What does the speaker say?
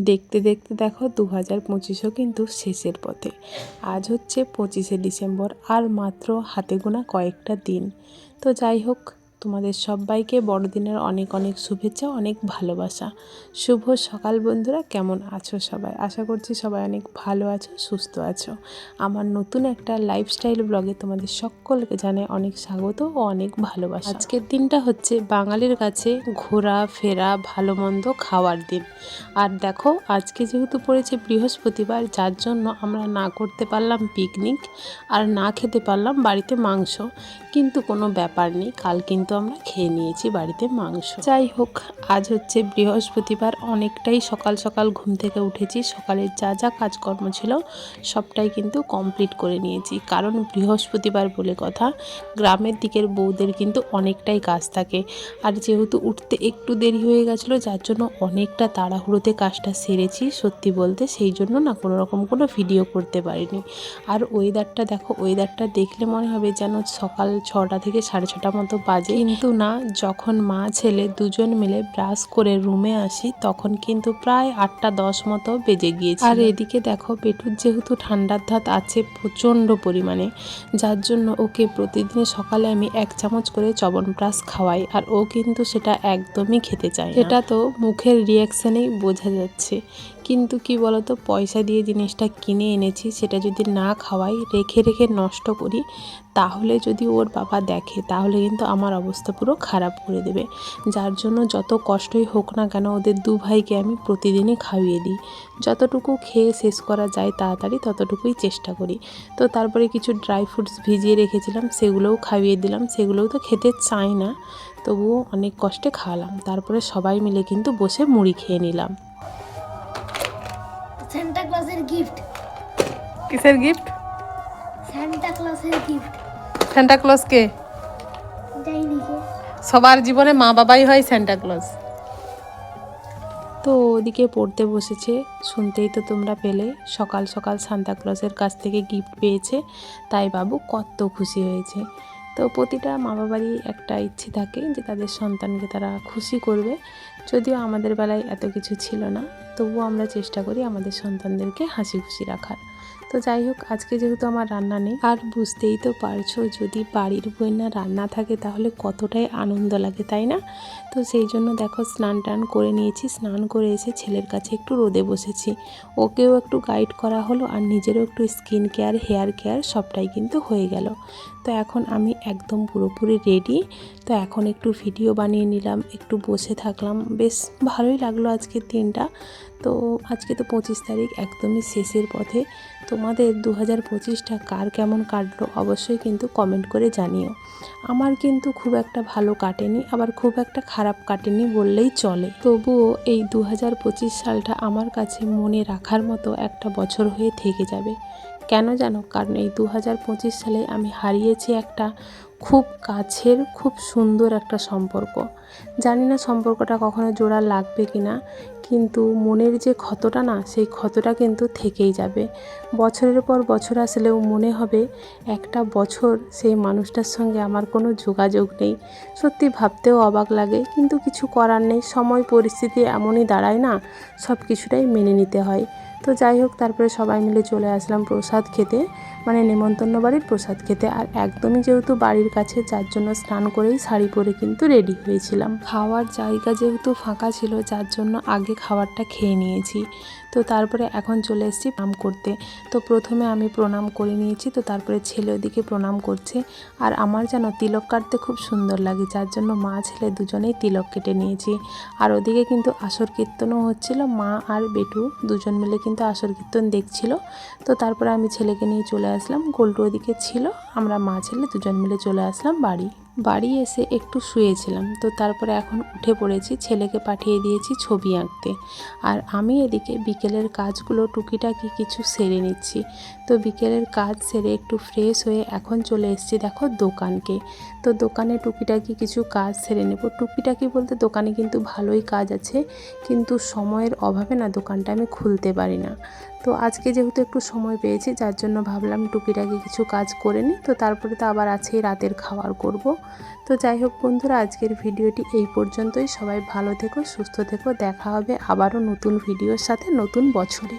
দেখতে দেখতে দেখো দু হাজার পঁচিশও কিন্তু শেষের পথে। আজ হচ্ছে পঁচিশে ডিসেম্বর, আর মাত্র হাতে গোনা কয়েকটা দিন। তো যাই হোক তোমাদের সবাইকে বড়দিনের অনেক অনেক শুভেচ্ছা, অনেক ভালোবাসা। শুভ সকাল বন্ধুরা, কেমন আছো সবাই? আশা করছি সবাই অনেক ভালো আছো, সুস্থ আছো। আমার নতুন একটা লাইফস্টাইল ব্লগে তোমাদের সকলকে জানাই অনেক স্বাগত ও অনেক ভালোবাসা। আজকের দিনটা হচ্ছে বাঙালির কাছে ঘোরা, ফেরা, ভালো মন্দ খাওয়ার দিন। আর দেখো, আজকে যেহেতু পড়েছে বৃহস্পতিবার, যার জন্য আমরা না করতে পারলাম পিকনিক আর না খেতে পারলাম বাড়িতে মাংস। কিন্তু কোনো ব্যাপার নেই, কাল কিন্তু আমরা খেয়ে নিয়েছি বাড়িতে মাংস। যাই হোক আজ হচ্ছে বৃহস্পতিবার, অনেকটাই সকাল সকাল ঘুম থেকে উঠেছি। সকালের যা যা কাজকর্ম ছিল, সবটাই কিন্তু কমপ্লিট করে নিয়েছি। কারণ বৃহস্পতিবার বলে কথা, গ্রামের দিকের বউদের কিন্তু অনেকটাই কাজ থাকে। আর যেহেতু উঠতে একটু দেরি হয়ে গেছিল, যার জন্য অনেকটা তাড়াহুড়োতে কাজটা সেরেছি, সত্যি বলতে সেই জন্য না কোনো রকম কোনো ভিডিও করতে পারিনি। আর ওয়েদারটা দেখো ওয়েদারটা দেখলে মনে হবে যেন সকাল ছটা থেকে সাড়ে ছটা মতো বাজে। কিন্তু না যখন মা ছেলে দুজন মিলে ব্রাশ করে রুমে আসি তখন কিন্তু প্রায় আটটা দশ মতো বেজে গিয়েছে আর এদিকে দেখো পেটুর যেহেতু ঠান্ডার ধাত আছে প্রচণ্ড পরিমাণে যার জন্য ওকে প্রতিদিন সকালে আমি এক চামচ করে চবনপ্রাশ খাওয়াই আর ও কিন্তু সেটা একদমই খেতে চায়। এটা তো মুখের রিয়াকশানেই বোঝা যাচ্ছে কিন্তু কি বলতো, পয়সা দিয়ে জিনিসটা কিনে এনেছি, সেটা যদি না খাওয়াই, রেখে রেখে নষ্ট করি, তাহলে যদি ওর বাবা দেখে, তাহলে কিন্তু আমার অবস্থা পুরো খারাপ করে দেবে। যার জন্য যত কষ্টই হোক না কেন, ওদের দু ভাইকে আমি প্রতিদিনই খাইয়ে দিই। যতটুকু খেয়ে শেষ করা যায় তাড়াতাড়ি, ততটুকুই চেষ্টা করি। তো তারপরে কিছু ড্রাই ফ্রুটস ভিজিয়ে রেখেছিলাম, সেগুলোও খাইয়ে দিলাম, সেগুলোও তো খেতে চায় না, তবুও অনেক কষ্টে খাওয়ালাম। তারপরে সবাই মিলে কিন্তু বসে মুড়ি খেয়ে নিলাম। সান্টা ক্লজের গিফট কিসের গিফট সান্টা ক্লজের গিফট সান্টা ক্লজকে যাইনি কে সবার জীবনে মা বাবাই হয় স্যান্টা ক্লজ তো ওদিকে পড়তে বসেছে শুনতেই তো তোমরা পেলে সকাল সকাল সান্তা ক্লজের কাছ থেকে গিফট পেয়েছে তাই বাবু কত খুশি হয়েছে। তো প্রতিটা মা বাবারই একটা ইচ্ছে থাকে যে তাদের সন্তানকে তারা খুশি করবে। যদিও আমাদের বেলায় এত কিছু ছিল না, তবুও আমরা চেষ্টা করি আমাদের সন্তানদেরকে হাসি খুশি রাখার। তো যাই হোক, আজকে যেহেতু আমার রান্না নেই, আর বুঝতেই তো পারছ যদি বাড়ির বইনা রান্না থাকে তাহলে কতটাই আনন্দ লাগে, তাই না? তো সেই জন্য দেখো স্নান টান করে নিয়েছি, স্নান করে এসে ছেলের কাছে একটু রোদে বসেছি। ওকেও একটু গাইড করা হলো, আর নিজেরও একটু স্কিন কেয়ার হেয়ার কেয়ার সবটাই কিন্তু হয়ে গেল। তো এখন আমি একদম পুরোপুরি রেডি তো এখন একটু ভিডিও বানিয়ে নিলাম, একটু বসে থাকলাম। বেশ ভালোই লাগল আজকের দিনটা। তো আজকে তো পঁচিশ তারিখ, একদমই শেষের পথে। তোমাদের দু হাজার পঁচিশটা কার কেমন কাটলো অবশ্যই কিন্তু কমেন্ট করে জানিও। আমার কিন্তু খুব একটা ভালো কাটেনি, আবার খুব একটা খারাপ কাটেনি বললেই চলে। তবুও এই দু হাজার পঁচিশ সালটা আমার কাছে মনে রাখার মতো একটা বছর হয়ে থেকে যাবে। কেন জানো? কারণ এই দু হাজার পঁচিশ সালে আমি হারিয়েছি একটা খুব কাছের, খুব সুন্দর একটা সম্পর্ক। জানি না সম্পর্কটা কখনো জোড়া লাগবে কি না কিন্তু মনের যে ক্ষতটা না, সেই ক্ষতটা কিন্তু থেকেই যাবে। বছরের পর বছর আসলেও মনে হবে একটা বছর সেই মানুষটার সঙ্গে আমার কোনো যোগাযোগ নেই। সত্যি ভাবতেও অবাক লাগে, কিন্তু কিছু করার নেই। সময়, পরিস্থিতি এমনই দাঁড়ায় না সব কিছুটাই মেনে নিতে হয়। তো যাই হোক, তারপরে সবাই মিলে চলে আসলাম প্রসাদ খেতে। মানে নেমন্তন্ন বাড়ির প্রসাদ খেতে। আর একদমই যেহেতু বাড়ির কাছে, যার জন্য স্নান করেই শাড়ি পরে কিন্তু রেডি হয়েছিলাম। খাওয়ার জায়গা যেহেতু ফাঁকা ছিল, যার জন্য আগে খাবারটা খেয়ে নিয়েছি। তো তারপরে এখন চলে এসেছি প্রণাম করতে। তো প্রথমে আমি প্রণাম করে নিয়েছি, তো তারপরে ছেলে ওদিকে প্রণাম করছে। আর আমার যেন তিলক কাটতে খুব সুন্দর লাগে, যার জন্য মা, ছেলে দুজনেই তিলক কেটে নিয়েছি। আর ওদিকে কিন্তু আসর কীর্তনও হচ্ছিল, মা আর বেটু দুজন মিলে কিন্তু আসর কীর্তন দেখছিল। তো তারপরে আমি ছেলেকে নিয়ে চলে আসলাম, গোল্টু ওদিকে ছিল, আমরা মা, ছেলে দুজন মিলে চলে আসলাম বাড়ি। বাড়ি এসে একটু শুয়েছিলাম। তো তারপরে এখন উঠে পড়েছি, ছেলেকে পাঠিয়ে দিয়েছি ছবি আঁকতে। আর আমি এদিকে বিকেলের কাজগুলো টুকিটাকি কিছু সেরে নিচ্ছি। তো বিকেলের কাজ সেরে একটু ফ্রেশ হয়ে এখন চলে এসেছি দেখো দোকানকে। তো দোকানে টুকিটাকি কিছু কাজ সেরে নেব। টুকিটাকি বলতে দোকানে কিন্তু ভালোই কাজ আছে, কিন্তু সময়ের অভাবে না দোকানটা আমি খুলতে পারি না। তো আজকে যেহেতু একটু সময় পেয়েছি, যার জন্য ভাবলাম টুকিটাকি কিছু কাজ করে নিই। তো তারপরে তো আবার আছেই রাতের খাবার করব। তো যাই হোক বন্ধুরা, আজকের ভিডিওটি এই পর্যন্তই। সবাই ভালো থেকো, সুস্থ থেকো। দেখা হবে আবারও নতুন ভিডিওর সাথে নতুন বছরে।